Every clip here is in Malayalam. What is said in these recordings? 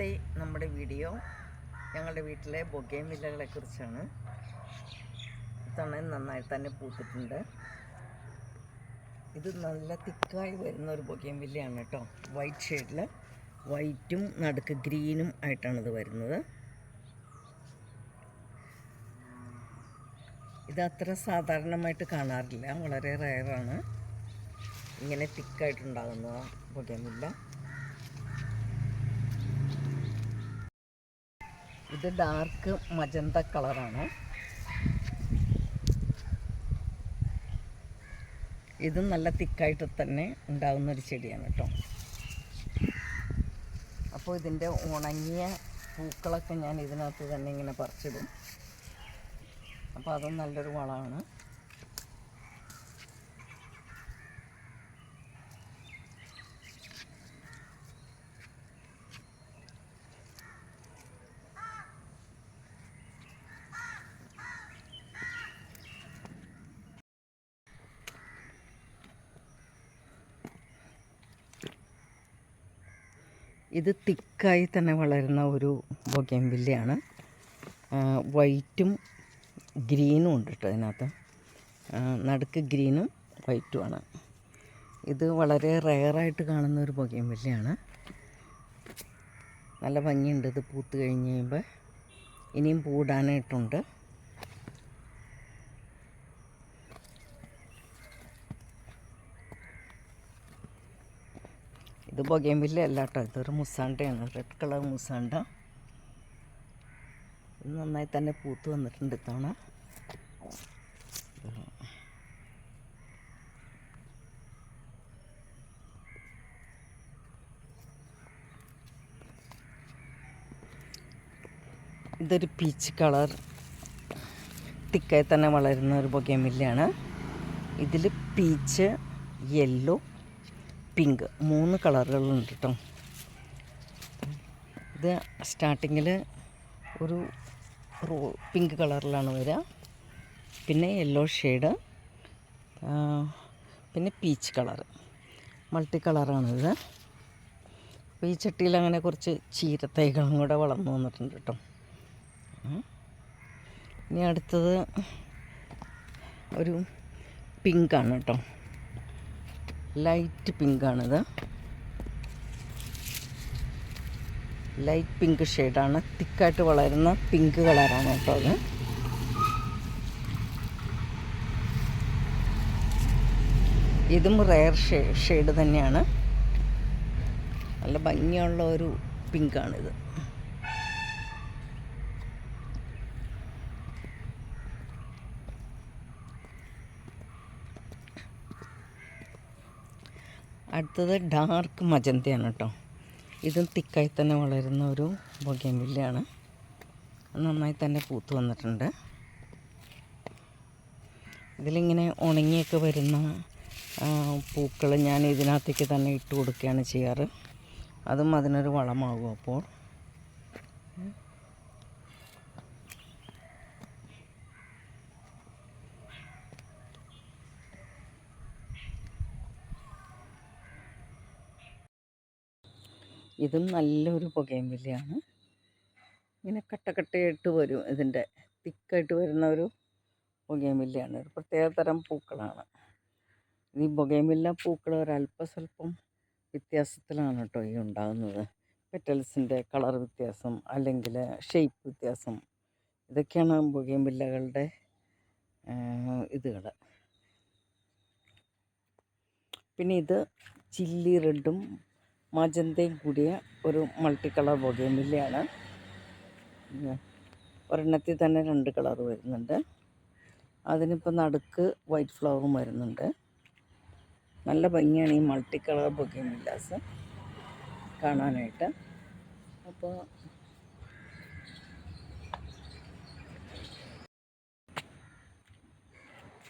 ഇന്നത്തെ നമ്മുടെ വീഡിയോ ഞങ്ങളുടെ വീട്ടിലെ ബൊഗേം വില്ലകളെ കുറിച്ചാണ്. ഇത്തവണ നന്നായി തന്നെ പൂത്തിട്ടുണ്ട്. ഇത് നല്ല തിക്കായി വരുന്ന ഒരു ബൊഗേം വില്ലയാണ് കേട്ടോ. വൈറ്റ് ഷെയ്ഡിൽ വൈറ്റും നടുക്ക് ഗ്രീനും ആയിട്ടാണ് ഇത് വരുന്നത്. ഇത് അത്ര സാധാരണമായിട്ട് കാണാറില്ല. വളരെ റയറാണ് ഇങ്ങനെ തിക്കായിട്ടുണ്ടാകുന്ന ബൊഗേമില്ല ഇത് ഡാർക്ക് മജന്ത കളറാണ് ഇത് നല്ല തിക്കായിട്ട് തന്നെ ഉണ്ടാകുന്ന ഒരു ചെടിയാണ് കേട്ടോ. അപ്പോൾ ഇതിന്റെ ഉണങ്ങിയ പൂക്കളൊക്കെ ഞാൻ ഇതിനകത്ത് തന്നെ ഇങ്ങനെ പറിച്ചിടും. അപ്പോൾ അതും നല്ലൊരു വളമാണ്. ഇത് തിക്കായി തന്നെ വളരുന്ന ഒരു ബൊഗേംവില്ലയാണ് വൈറ്റും ഗ്രീനും ഉണ്ട് കേട്ടോ അതിനകത്ത്. നടുക്ക് ഗ്രീനും വൈറ്റുമാണ് ഇത് വളരെ റെയറായിട്ട് കാണുന്ന ഒരു ബൊഗേംവില്ലയാണ് നല്ല ഭംഗിയുണ്ട് ഇത് പൂത്ത് കഴിഞ്ഞ് കഴിയുമ്പോൾ ഇനിയും പൂടാനായിട്ടുണ്ട്. ഇത് ബൊഗേംവില്ല അല്ല കേട്ടോ ഇതൊരു മുസാണ്ടയാണ്. Red colour മുസാണ്ട. ഇത് നന്നായി തന്നെ പൂത്ത് വന്നിട്ടുണ്ട് ഇത്തവണ. ഇതൊരു പീച്ച് കളർ തിക്കായി തന്നെ വളരുന്ന ഒരു ബൊഗേമില്ലയാണ് ഇതിൽ പീച്ച് യെല്ലോ പിങ്ക്. മൂന്ന് കളറുകളുണ്ട് കേട്ടോ ഇത് സ്റ്റാർട്ടിങ്ങിൽ ഒരു റോ പിങ്ക് കളറിലാണ് വരിക പിന്നെ യെല്ലോ ഷെയ്ഡ്. പിന്നെ പീച്ച് കളർ മൾട്ടി കളറാണിത് അപ്പോൾ ഈ ചട്ടിയിൽ അങ്ങനെ കുറച്ച് ചീരത്തൈകളും കൂടെ വളർന്നു വന്നിട്ടുണ്ട് കേട്ടോ. ഇനി അടുത്തത് ഒരു പിങ്കാണ് കേട്ടോ. ലൈറ്റ് പിങ്കാണിത് ലൈറ്റ് പിങ്ക് ഷെയ്ഡാണ് തിക്കായിട്ട് വളരുന്ന പിങ്ക് കളറാണ് കേട്ടോ അത്. ഇതും റെയർ ഷെയ്ഡ് തന്നെയാണ്. നല്ല ഭംഗിയുള്ള ഒരു പിങ്കാണിത് അടുത്തത് ഡാർക്ക് മജന്തയാണ് കേട്ടോ ഇതും തിക്കായി തന്നെ വളരുന്ന ഒരു ബൊഗേമില്ലയാണ് നന്നായി തന്നെ പൂത്ത് വന്നിട്ടുണ്ട്. ഇതിലിങ്ങനെ ഉണങ്ങിയൊക്കെ വരുന്ന പൂക്കൾ ഞാൻ ഇതിനകത്തേക്ക് തന്നെ ഇട്ട് കൊടുക്കുകയാണ് ചെയ്യാറ്. അതും അതിനൊരു വളമാകും അപ്പോൾ. ഇതും നല്ലൊരു പുകയമ്പില്ലയാണ് ഇങ്ങനെ കട്ടക്കട്ടയായിട്ട് വരും. ഇതിന്റെ തിക്കായിട്ട് വരുന്ന ഒരു പുകയമ്പില്ലയാണ് ഒരു പ്രത്യേക തരം പൂക്കളാണ്. ഈ പുകയമ്പില്ല പൂക്കൾ ഒരല്പസ്വല്പം വ്യത്യാസത്തിലാണ് കേട്ടോ ഈ ഉണ്ടാകുന്നത്. പെറ്റൽസിന്റെ കളർ വ്യത്യാസം അല്ലെങ്കിൽ ഷേപ്പ് വ്യത്യാസം. ഇതൊക്കെയാണ് പുകയമ്പില്ലകളുടെ ഇതുകൾ. പിന്നെ ഇത് ചില്ലി റെഡും മജന്തയും കൂടിയ ഒരു മൾട്ടി കളർ ബൊഗേമില്ലയാണ് ഒരെണ്ണത്തിൽ തന്നെ രണ്ട് കളർ വരുന്നുണ്ട്. അതിനിപ്പോൾ നടുക്ക് വൈറ്റ് ഫ്ലവറും വരുന്നുണ്ട്. നല്ല ഭംഗിയാണ് ഈ മൾട്ടി കളർ ബൊഗേമില്ലാസ് കാണാനായിട്ട്. അപ്പോൾ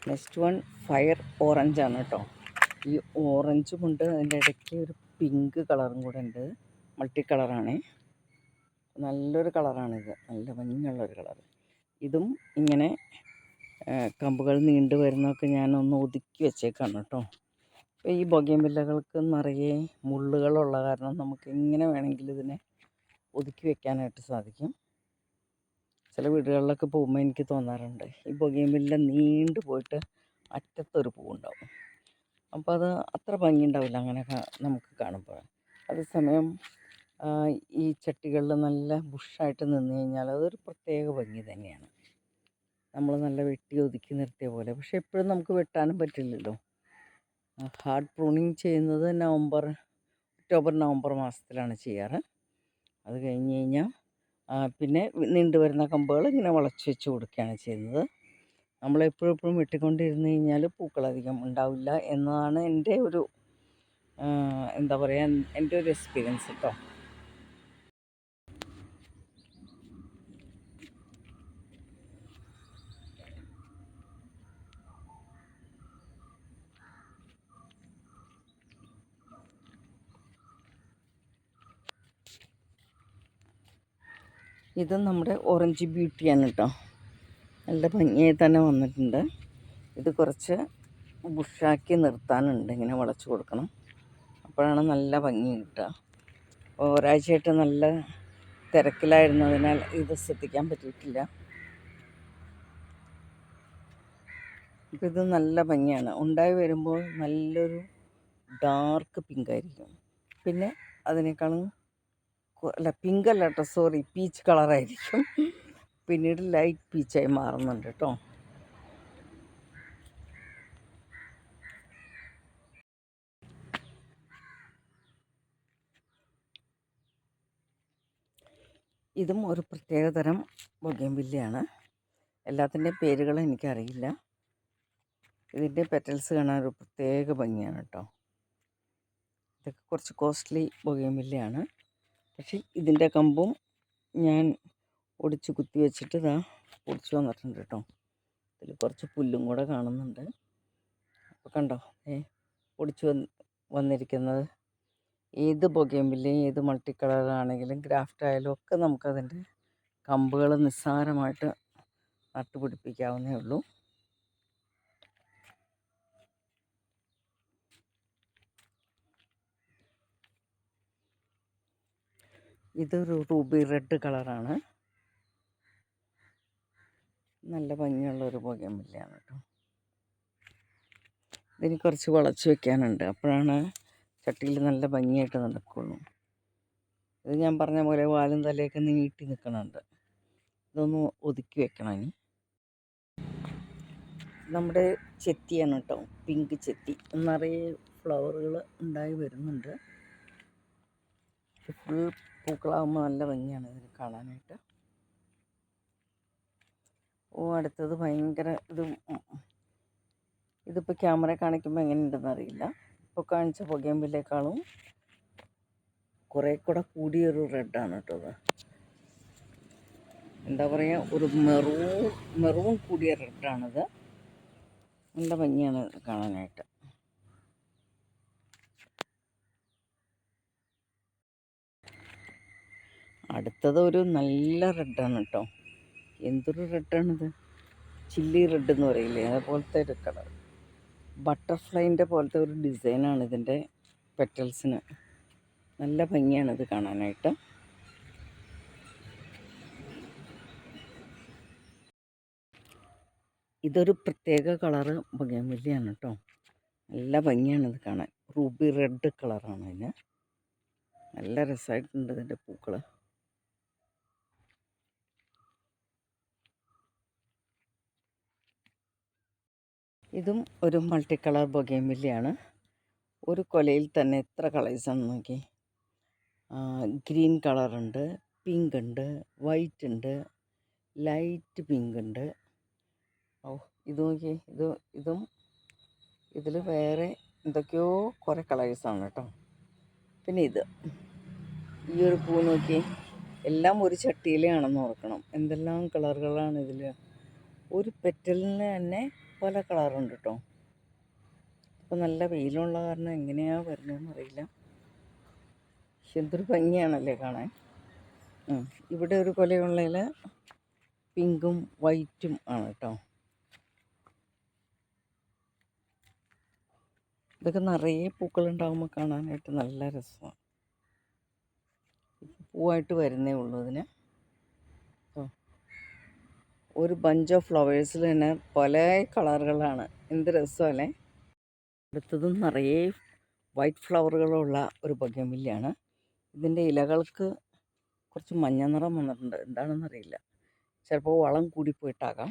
നെക്സ്റ്റ് വൺ ഫയർ ഓറഞ്ചാണ് കേട്ടോ. ഈ ഓറഞ്ചും ഉണ്ട്. അതിന്റെ ഇടയ്ക്ക് ഒരു പിങ്ക് കളറും കൂടെ ഉണ്ട്. മൾട്ടി കളറാണ്. നല്ലൊരു കളറാണിത്. നല്ല ഭംഗിയുള്ളൊരു കളർ ഇതും ഇങ്ങനെ കമ്പുകൾ നീണ്ടു വരുന്നതൊക്കെ ഞാനൊന്ന് ഒതുക്കി വെച്ചേക്കാണ് കേട്ടോ. അപ്പോൾ ഈ ബൊഗേമില്ലകൾക്ക് നിറയെ മുള്ളുകളുള്ള കാരണം നമുക്ക് എങ്ങനെ വേണമെങ്കിലും ഇതിനെ ഒതുക്കി വെക്കാനായിട്ട് സാധിക്കും. ചില വീടുകളിലൊക്കെ പോകുമ്പോൾ എനിക്ക് തോന്നാറുണ്ട് ഈ ബൊഗേമില്ല നീണ്ടു പോയിട്ട് അറ്റത്തൊരു പൂവുണ്ടാവും. അപ്പോൾ അത് അത്ര ഭംഗി ഉണ്ടാവില്ല അങ്ങനെ നമുക്ക് കാണുമ്പോൾ അതേസമയം ഈ ചട്ടികളിൽ നല്ല ബുഷായിട്ട് നിന്ന് കഴിഞ്ഞാൽ അതൊരു പ്രത്യേക ഭംഗി തന്നെയാണ്. നമ്മൾ നല്ല വെട്ടി ഒതുക്കി നിർത്തിയ പോലെ. പക്ഷേ എപ്പോഴും നമുക്ക് വെട്ടാനും പറ്റില്ലല്ലോ. ഹാർഡ് പ്രൂണിങ് ചെയ്യുന്നത് നവംബർ ഒക്ടോബർ നവംബർ മാസത്തിലാണ് ചെയ്യാറ്. അത് കഴിഞ്ഞ് കഴിഞ്ഞാൽ പിന്നെ നീണ്ടു വരുന്ന കമ്പുകൾ ഇങ്ങനെ വളച്ച് വെച്ച് കൊടുക്കുകയാണ് ചെയ്യുന്നത്. നമ്മളെപ്പോഴും എപ്പോഴും വെട്ടിക്കൊണ്ടിരുന്ന് കഴിഞ്ഞാൽ പൂക്കളധികം ഉണ്ടാവില്ല എന്നതാണ് എന്റെ ഒരു എന്താ പറയുക എന്റെ ഒരു എക്സ്പീരിയൻസ് കേട്ടോ ഇത് നമ്മുടെ ഓറഞ്ച് ബ്യൂട്ടിയാണ് കേട്ടോ നല്ല ഭംഗിയായി തന്നെ വന്നിട്ടുണ്ട്. ഇത് കുറച്ച് ബുഷാക്കി നിർത്താനുണ്ട്. ഇങ്ങനെ വളച്ചു കൊടുക്കണം. അപ്പോഴാണ് നല്ല ഭംഗി കിട്ടുക. അപ്പോൾ ഒരാഴ്ചയായിട്ട് നല്ല തിരക്കിലായിരുന്നതിനാൽ ഇത് ശ്രദ്ധിക്കാൻ പറ്റിയിട്ടില്ല. ഇത് നല്ല ഭംഗിയാണ്. ഉണ്ടായി വരുമ്പോൾ നല്ലൊരു ഡാർക്ക് പിങ്ക് ആയിരിക്കും പിന്നെ അതിനേക്കാളും അല്ല പിങ്ക് അല്ല കേട്ടോ. സോറി പീച്ച് കളറായിരിക്കും. പിന്നീട് ലൈറ്റ് പീച്ചായി മാറുന്നുണ്ട് കേട്ടോ ഇതും ഒരു പ്രത്യേകതരം ബൊഗേൻവില്ലയാണ് എല്ലാത്തിന്റെയും പേരുകൾ എനിക്കറിയില്ല. ഇതിന്റെ പെറ്റൽസ് കാണാൻ ഒരു പ്രത്യേക ഭംഗിയാണ് കേട്ടോ ഇതൊക്കെ കുറച്ച് കോസ്റ്റ്ലി ബൊഗേൻവില്ലയാണ് പക്ഷേ ഇതിന്റെ കമ്പും ഞാൻ ഒടിച്ച് കുത്തി വെച്ചിട്ട് ഇതാ പൊടിച്ച് വന്നിട്ടുണ്ട് കേട്ടോ. ഇതിൽ കുറച്ച് പുല്ലും കൂടെ കാണുന്നുണ്ട്. അപ്പോൾ കണ്ടോ ഏ പൊടിച്ച് വന്ന് വന്നിരിക്കുന്നത്. ഏത് ബൊഗേമ്പില്ലെയും ഏത് മൾട്ടി കളറാണെങ്കിലും ഗ്രാഫ്റ്റ് ആയാലും ഒക്കെ നമുക്കതിന്റെ കമ്പുകൾ നിസ്സാരമായിട്ട് നട്ടുപിടിപ്പിക്കാവുന്നേ ഉള്ളൂ. ഇതൊരു റൂബി റെഡ് കളറാണ്. നല്ല ഭംഗിയുള്ളൊരു പുകയമ്പില്ലയാണ് കേട്ടോ. ഇതിന് കുറച്ച് വളച്ച് വെക്കാനുണ്ട്. അപ്പോഴാണ് ചട്ടിയിൽ നല്ല ഭംഗിയായിട്ട് നടക്കുള്ളൂ. ഇത് ഞാൻ പറഞ്ഞ പോലെ വാലും തലയൊക്കെ നീട്ടി നിൽക്കണുണ്ട് ഇതൊന്ന് ഒതുക്കി വെക്കണം ഇനി. നമ്മുടെ ചെത്തിയാണ് കേട്ടോ. പിങ്ക് ചെത്തി. നിറയെ ഫ്ലവറുകൾ ഉണ്ടായി വരുന്നുണ്ട്. ഫുൾ പൂക്കളാകുമ്പോൾ നല്ല ഭംഗിയാണ് ഇതിന് കാണാനായിട്ട്. ഓ അടുത്തത് ഭയങ്കര ഇത് ഇതിപ്പോൾ ക്യാമറ കാണിക്കുമ്പോൾ എങ്ങനെയുണ്ടെന്ന് അറിയില്ല. ഇപ്പോൾ കാണിച്ച പുകയമ്പിലേക്കാളും കുറേ കൂടെ കൂടിയൊരു റെഡാണ് കേട്ടോ എന്താ പറയുക ഒരു മെറൂ മെറൂൺ കൂടിയ റെഡാണിത് നല്ല ഭംഗിയാണ് കാണാനായിട്ട്. അടുത്തത് ഒരു നല്ല റെഡാണ് കേട്ടോ എന്തൊരു റെഡാണിത്. ചില്ലി റെഡ് എന്ന് പറയില്ലേ അതുപോലത്തെ ഒരു കളർ. ബട്ടർഫ്ലൈന്റെ പോലത്തെ ഒരു ഡിസൈനാണ് ഇതിന്റെ പെറ്റൽസിന്. നല്ല ഭംഗിയാണ് ഇത് കാണാനായിട്ട്. ഇതൊരു പ്രത്യേക കളറ് ബഗേമില്ലിയാണ് കേട്ടോ. നല്ല ഭംഗിയാണ് ഇത് കാണാൻ. റൂബി റെഡ് കളറാണ് അതിന്. നല്ല രസമായിട്ടുണ്ട് ഇതിന്റെ പൂക്കൾ ഇതും ഒരു മൾട്ടി കളർ ബൊഗേമില്ലയാണ്. ഒരു കൊലയിൽ തന്നെ എത്ര കളേഴ്സാണ് നോക്കി. ഗ്രീൻ കളറുണ്ട് പിങ്ക് ഉണ്ട് വൈറ്റ് ഉണ്ട് ലൈറ്റ് പിങ്ക് ഉണ്ട്. ഓ ഇത് നോക്കി ഇത് ഇതും ഇതിൽ വേറെ എന്തൊക്കെയോ കുറേ കളേഴ്സാണ് കേട്ടോ. പിന്നെ ഇത്. ഈ ഒരു പൂ നോക്കി എല്ലാം ഒരു ചട്ടിയിലാണെന്ന് ഓർക്കണം. എന്തെല്ലാം കളറുകളാണ് ഇതിൽ ഒരു പെറ്റലിന് തന്നെ പല കളറുണ്ട് കേട്ടോ അപ്പോൾ നല്ല വെയിലുള്ള കാരണം എങ്ങനെയാണ് വരുന്നതെന്ന് അറിയില്ല. എന്തൊരു ഭംഗിയാണല്ലേ കാണാൻ? ഇവിടെ ഒരു കൊലയുള്ളതിൽ പിങ്കും വൈറ്റും ആണ് കേട്ടോ. ഇതൊക്കെ നിറയെ പൂക്കളുണ്ടാകുമ്പോൾ കാണാനായിട്ട് നല്ല രസമാണ്. പൂവായിട്ട് വരുന്നേ ഉള്ളൂ ഇതിന്. ഓ. ഒരു ബഞ്ച് ഓഫ് ഫ്ലവേഴ്സിൽ തന്നെ പല കളറുകളാണ് എന്ത് രസമല്ലേ അടുത്തതും നിറയെ വൈറ്റ് ഫ്ലവറുകളുള്ള ഒരു ബൊഗമില്ലാണ് ഇതിന്റെ ഇലകൾക്ക് കുറച്ച് മഞ്ഞ നിറം വന്നിട്ടുണ്ട്. എന്താണെന്നറിയില്ല ചിലപ്പോൾ വളം കൂടിപ്പോയിട്ടാകാം.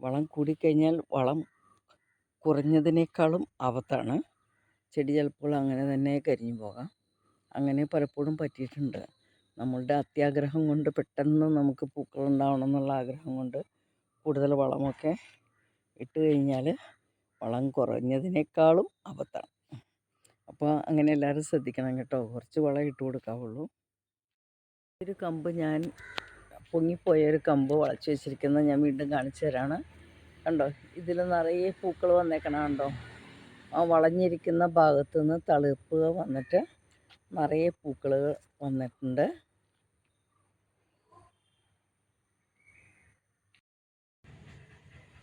വളം കൂടിക്കഴിഞ്ഞാൽ വളം കുറഞ്ഞതിനേക്കാളും ആപത്താണ്. ചെടി ചിലപ്പോൾ അങ്ങനെ തന്നെ കരിഞ്ഞു പോകാം. അങ്ങനെ പലപ്പോഴും പറ്റിയിട്ടുണ്ട്. നമ്മളുടെ അത്യാഗ്രഹം കൊണ്ട് പെട്ടെന്ന് നമുക്ക് പൂക്കൾ ഉണ്ടാവണം എന്നുള്ള ആഗ്രഹം കൊണ്ട് കൂടുതൽ വളമൊക്കെ ഇട്ട് കഴിഞ്ഞാൽ വളം കുറഞ്ഞതിനേക്കാളും അബദ്ധമാണ് അപ്പോൾ അങ്ങനെ എല്ലാവരും ശ്രദ്ധിക്കണം കേട്ടോ. കുറച്ച് വളം ഇട്ട് കൊടുക്കാവുള്ളൂ. ഒരു കമ്പ് ഞാൻ പൊങ്ങിപ്പോയ ഒരു കമ്പ് വളച്ച് വെച്ചിരിക്കുന്നത് ഞാൻ വീണ്ടും കാണിച്ചു തരാണ്. കണ്ടോ? ഇതിൽ നിറയെ പൂക്കൾ വന്നേക്കണം കണ്ടോ? ആ വളഞ്ഞിരിക്കുന്ന ഭാഗത്തു നിന്ന് വന്നിട്ട് നിറയെ പൂക്കൾ വന്നിട്ടുണ്ട്.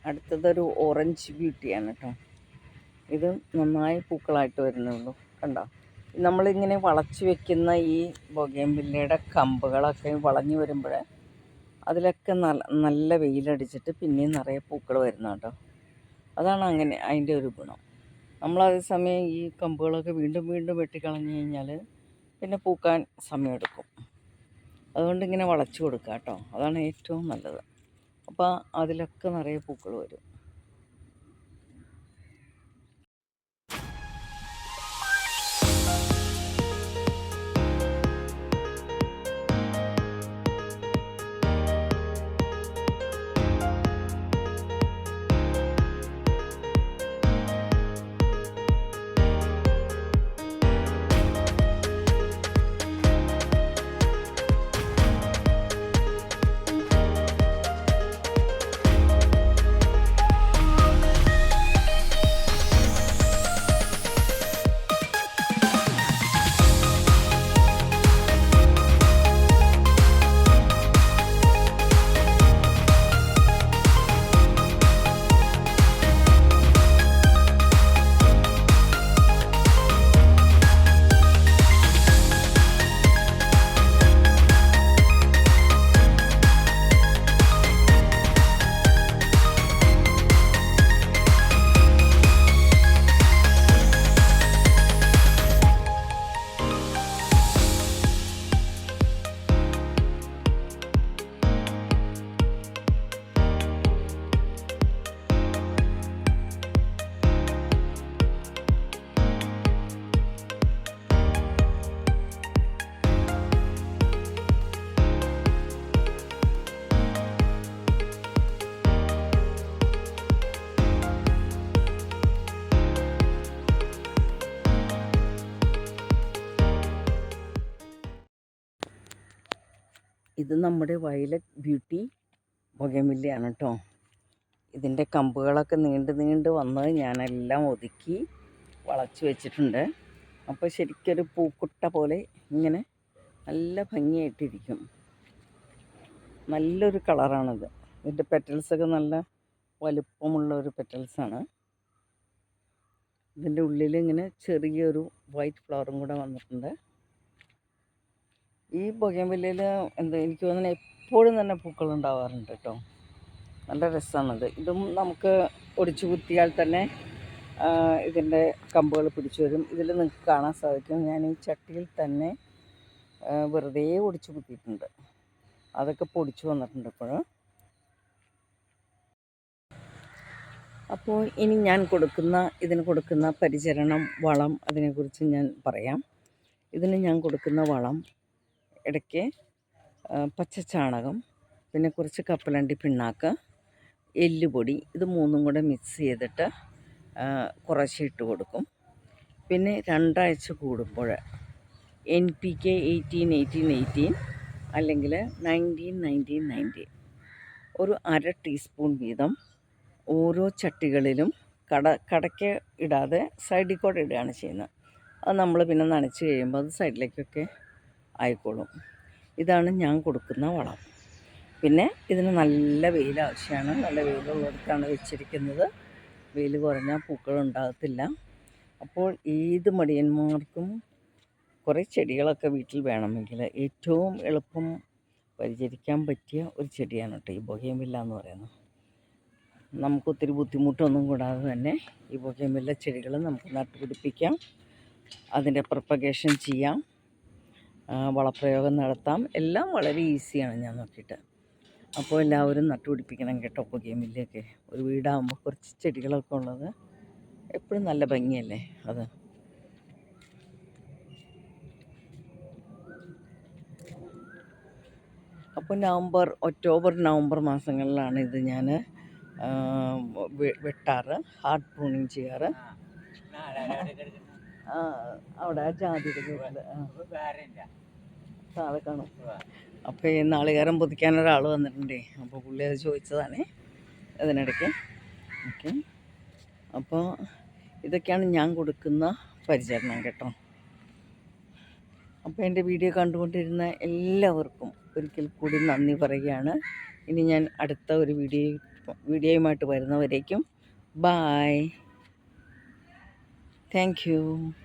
അടുത്തതൊരു ഓറഞ്ച് ബ്യൂട്ടിയാണ് കേട്ടോ ഇത് നന്നായി പൂക്കളായിട്ട് വരുന്നുള്ളൂ കണ്ടോ? നമ്മളിങ്ങനെ വളച്ച് വെക്കുന്ന ഈ ബൊഗേമ്പില്ലയുടെ കമ്പുകളൊക്കെ വളഞ്ഞു വരുമ്പോൾ അതിലൊക്കെ നല്ല നല്ല വെയിലടിച്ചിട്ട് പിന്നെയും നിറയെ പൂക്കൾ വരുന്ന കേട്ടോ അതാണ് അങ്ങനെ അതിന്റെ ഒരു ഗുണം. നമ്മൾ അതേസമയം ഈ കമ്പുകളൊക്കെ വീണ്ടും വീണ്ടും വെട്ടിക്കളഞ്ഞു കഴിഞ്ഞാൽ പിന്നെ പൂക്കാൻ സമയമെടുക്കും. അതുകൊണ്ട് ഇങ്ങനെ വളച്ചു കൊടുക്കുക കേട്ടോ അതാണ് ഏറ്റവും നല്ലത്. അപ്പോൾ അതിലൊക്കെ നിറയെ പൂക്കൾ വരും. ഇത് നമ്മുടെ വയലറ്റ് ബ്യൂട്ടി ബൊഗമില്ലയാണ് കേട്ടോ ഇതിന്റെ കമ്പുകളൊക്കെ നീണ്ട് നീണ്ട് വന്ന് ഞാനെല്ലാം ഒതുക്കി വളച്ച് വെച്ചിട്ടുണ്ട്. അപ്പോൾ ശരിക്കൊരു പൂക്കുട്ട പോലെ ഇങ്ങനെ നല്ല ഭംഗിയായിട്ടിരിക്കും. നല്ലൊരു കളറാണിത്. ഇതിന്റെ പെറ്റൽസൊക്കെ നല്ല വലുപ്പമുള്ള ഒരു പെറ്റൽസാണ് ഇതിന്റെ ഉള്ളിൽ ഇങ്ങനെ ചെറിയൊരു വൈറ്റ് ഫ്ലവറും കൂടെ വന്നിട്ടുണ്ട്. ഈ ബൊഗേൻവില്ലയിൽ എന്താ എനിക്ക് തോന്നുന്നു എപ്പോഴും തന്നെ പൂക്കൾ ഉണ്ടാവാറുണ്ട് കേട്ടോ. നല്ല രസമാണത് ഇതും നമുക്ക് ഒടിച്ചു കുത്തിയാൽ തന്നെ ഇതിന്റെ കമ്പുകൾ പിടിച്ചു വരും. ഇതിൽ നിങ്ങൾക്ക് കാണാൻ സാധിക്കും. ഞാൻ ഈ ചട്ടിയിൽ തന്നെ വെറുതെ ഒടിച്ചു കുത്തിയിട്ടുണ്ട്. അതൊക്കെ പൊടിച്ചു വന്നിട്ടുണ്ട് ഇപ്പോൾ അപ്പോൾ ഇനി ഞാൻ കൊടുക്കുന്ന ഇതിന് കൊടുക്കുന്ന പരിചരണം വളം അതിനെക്കുറിച്ച് ഞാൻ പറയാം. ഇതിന് ഞാൻ കൊടുക്കുന്ന വളം ഇടയ്ക്ക് പച്ചച്ചാണകം പിന്നെ കുറച്ച് കപ്പലണ്ടി പിണ്ണാക്ക് എല്ലുപൊടി ഇത് മൂന്നും കൂടെ മിക്സ് ചെയ്തിട്ട് കുറച്ച് ഇട്ട് കൊടുക്കും. പിന്നെ രണ്ടാഴ്ച കൂടുമ്പോൾ N P K eighteen eighteen eighteen അല്ലെങ്കിൽ നയന്റീൻ നയന്റീൻ നയന്റീൻ ഒരു അര ടീസ്പൂൺ വീതം ഓരോ ചട്ടികളിലും കട കടയ്ക്ക് ഇടാതെ സൈഡിൽ കൂടെ ഇടുകയാണ് ചെയ്യുന്നത്. അത് നമ്മൾ പിന്നെ നനച്ച് കഴിയുമ്പോൾ അത് സൈഡിലേക്കൊക്കെ ആയിക്കോളും. ഇതാണ് ഞാൻ കൊടുക്കുന്ന വളം. പിന്നെ ഇതിന് നല്ല വെയിൽ ആവശ്യമാണ്. നല്ല വെയിലുള്ളിടത്താണ് വെച്ചിരിക്കുന്നത്. വെയിൽ കുറഞ്ഞാൽ പൂക്കൾ ഉണ്ടാകത്തില്ല. അപ്പോൾ ഏത് മടിയന്മാർക്കും കുറേ ചെടികളൊക്കെ വീട്ടിൽ വേണമെങ്കിൽ ഏറ്റവും എളുപ്പം പരിചരിക്കാൻ പറ്റിയ ഒരു ചെടിയാണ് കേട്ടോ ഈ ബൊഹേമില്ല എന്ന് പറയുന്നത്. നമുക്ക് ഒത്തിരി ബുദ്ധിമുട്ടൊന്നും കൂടാതെ തന്നെ ഈ ബൊഹേമില്ല ചെടികൾ നമുക്ക് നട്ടുപിടിപ്പിക്കാം. അതിന്റെ പ്രൊപ്പഗേഷൻ ചെയ്യാം. വളപ്രയോഗം നടത്താം എല്ലാം വളരെ ഈസിയാണ് ഞാൻ നോക്കിയിട്ട് അപ്പോൾ എല്ലാവരും നട്ടുപിടിപ്പിക്കണം കേട്ടോ ബൊഗേമില്ലയൊക്കെ ഒരു വീടാകുമ്പോൾ കുറച്ച് ചെടികളൊക്കെ ഉള്ളത് എപ്പോഴും നല്ല ഭംഗിയല്ലേ അത് അപ്പോൾ നവംബർ ഒക്ടോബർ നവംബർ മാസങ്ങളിലാണ് ഇത് ഞാൻ വെട്ടാറ് ഹാർഡ് പ്രൂണിങ് ചെയ്യാറ് അവിടെ ജാതിയുടെ വീട്ടിൽ താഴെ കാണും. അപ്പോൾ ഈ നാളികേരം പൊതിക്കാൻ ഒരാൾ വന്നിട്ടുണ്ടേ. അപ്പോൾ പുള്ളി അത് ചോദിച്ചതാണ് അതിനിടയ്ക്ക് ഓക്കെ. അപ്പോൾ ഇതൊക്കെയാണ് ഞാൻ കൊടുക്കുന്ന പരിചരണം കേട്ടോ. അപ്പോൾ എന്റെ വീഡിയോ കണ്ടുകൊണ്ടിരുന്ന എല്ലാവർക്കും ഒരിക്കൽ കൂടി നന്ദി പറയുകയാണ്. ഇനി ഞാൻ അടുത്ത ഒരു വീഡിയോ വീഡിയോയുമായിട്ട് വരുന്നവരേക്കും. Bye Thank you.